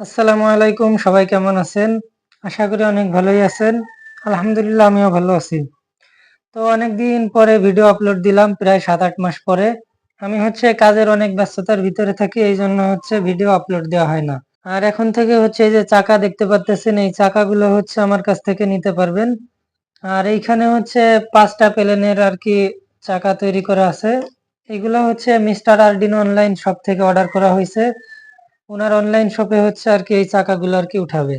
আসসালামু আলাইকুম, সবাই কেমন আছেন? আশা করি অনেক ভালোই আছেন। আলহামদুলিল্লাহ, আমিও ভালো আছি। তো অনেকদিন পরে ভিডিও আপলোড দিলাম, প্রায় সাত আট মাস পরে। আমি হচ্ছে কাজের অনেক ব্যস্ততার ভিতরে থাকি, এই জন্য হচ্ছে ভিডিও আপলোড দেওয়া হয় না। আর এখন থেকে হচ্ছে এই যে চাকা দেখতে পাচ্তেছেন এই চাকাগুলো হচ্ছে আমার কাছ থেকে নিতে পারবেন। আর এইখানে হচ্ছে পাঁচটা প্লেনের আর কি চাকা তৈরি করা আছে। এগুলো হচ্ছে মিস্টার আরডিন অনলাইন শপ থেকে অর্ডার করা হয়েছে। ওনার অনলাইন শপে হচ্ছে আর কি এই চাকাগুলো আর কি উঠাবে।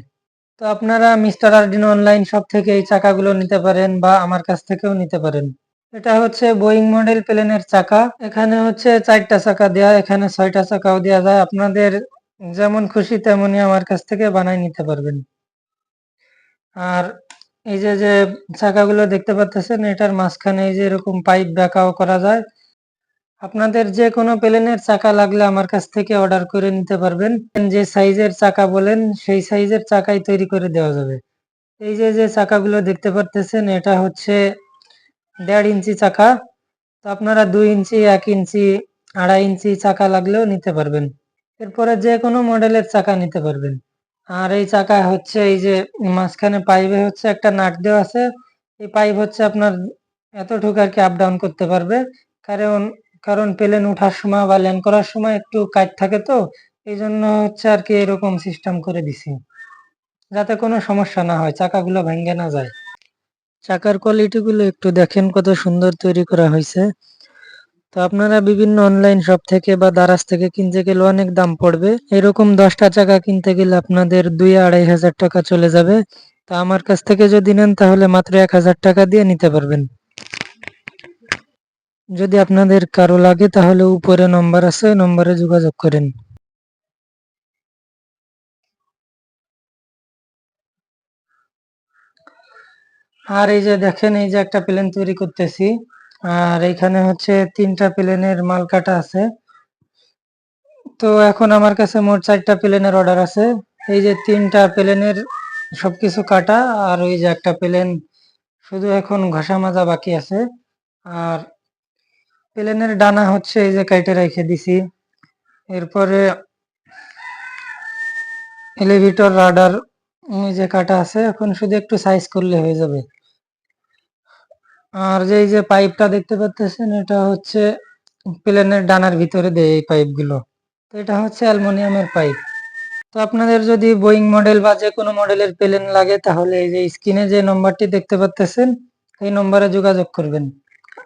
তো আপনারা মিস্টার আরডিন অনলাইন শপ থেকে এই চাকাগুলো নিতে পারেন বা আমার কাছ থেকেও নিতে পারেন। এটা হচ্ছে বোয়িং মডেল প্লেনের চাকা। এখানে হচ্ছে চারটা চাকা দেওয়া এখানে ছয়টা চাকাও দেওয়া যায়। আপনাদের যেমন খুশি তেমনই আমার কাছ থেকে বানাই নিতে পারবেন। আর এই যে যে চাকাগুলো দেখতে পাচ্ছেন, এটার মাঝখানে এই যে এরকম পাইপ ব্যাকাও করা যায়। আপনাদের যে কোনো প্লেনের চাকা লাগলে আমার কাছ থেকে অর্ডার করে নিতে পারবেন। যে সাইজের চাকা বলেন, সেই সাইজের চাকাই তৈরি করে দেওয়া যাবে। এই যে যে চাকাগুলো দেখতে পারতেছেন, এটা হচ্ছে দেড় ইঞ্চি চাকা। তো আপনারা দুই ইঞ্চি, এক ইঞ্চি, আড়াই ইঞ্চি চাকা লাগলেও নিতে পারবেন। এরপরে যে কোনো মডেলের চাকা নিতে পারবেন। আর এই চাকা হচ্ছে, এই যে মাঝখানে পাইপে হচ্ছে একটা নাট দেওয়া আছে। এই পাইপ হচ্ছে আপনার এতটুকু আর কি আপ ডাউন করতে পারবে। কারণ কারণ প্লেন ওঠার সময় বা ল্যান্ড করার সময় একটু কাট থাকে তো এই জন্য হচ্ছে আর কি এরকম সিস্টেম করে দিছি। যাতে কোনো সমস্যা না হয়, চাকাগুলো ভেঙে না যায়। চাকার কোয়ালিটি গুলো একটু দেখেন কত সুন্দর তৈরি করা হয়েছে। তো আপনারা বিভিন্ন অনলাইন শপ থেকে বা দারাজ থেকে কিনতে গেলে অনেক দাম পড়বে। এরকম দশটা চাকা কিনতে গেলে আপনাদের দুই আড়াই হাজার টাকা চলে যাবে। তা আমার কাছ থেকে যদি নেন তাহলে মাত্র এক হাজার টাকা দিয়ে নিতে পারবেন। যদি আপনাদের কারও লাগে, তাহলে উপরে নম্বর আছে, নম্বরে যোগাযোগ করেন। আর এই যে দেখেন, এই যে একটা প্লেন তৈরি করতেছি। আর এখানে হচ্ছে তিনটা প্লেনের মাল কাটা আছে। তো এখন আমার কাছে মোট চারটা প্লেনের অর্ডার আছে। এই যে তিনটা প্লেনের সবকিছু কাটা, আর ওই যে একটা প্লেন শুধু এখন ঘষা মাজা বাকি আছে। আর প্লেনের ডানা হচ্ছে এই যে কাইটে রেখে দিছি। এরপরে এলিভেটর রাডার যে কাটা আছে, এখন শুধু একটু সাইজ করলে হয়ে যাবে। আর যে এই যে পাইপটা দেখতে পাচ্ছেন এটা হচ্ছে প্লেনের ডানার ভিতরে দেয় এই পাইপগুলো তো এটা হচ্ছে অ্যালুমিনিয়ামের পাইপ তো আপনাদের যদি বোয়িং মডেল বা যে কোনো মডেলের প্লেন লাগে, তাহলে এই যে স্ক্রিনে যে নম্বরটি দেখতে পাচ্ছেন এই নম্বরে যোগাযোগ করবেন।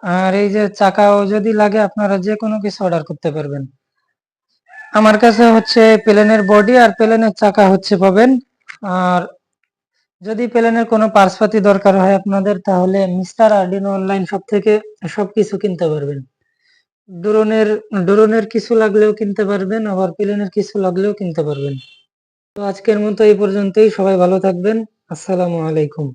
আর এই যে চাকাও যদি লাগে, আপনারা যে কোনো কিছু অর্ডার করতে পারবেন। আমার কাছে হচ্ছে প্লেনের বডি আর প্লেনের চাকা হচ্ছে পাবেন। আর যদি প্লেনের কোনো পার্সপাতি দরকার হয় আপনাদের, তাহলে মিস্টার আর্ডিনো অনলাইন সব থেকে সবকিছু কিনতে পারবেন। ড্রোনের ড্রোনের কিছু লাগলেও কিনতে পারবেন, আবার প্লেনের কিছু লাগলেও কিনতে পারবেন। তো আজকের মতো এই পর্যন্তই। সবাই ভালো থাকবেন। আসসালামু আলাইকুম।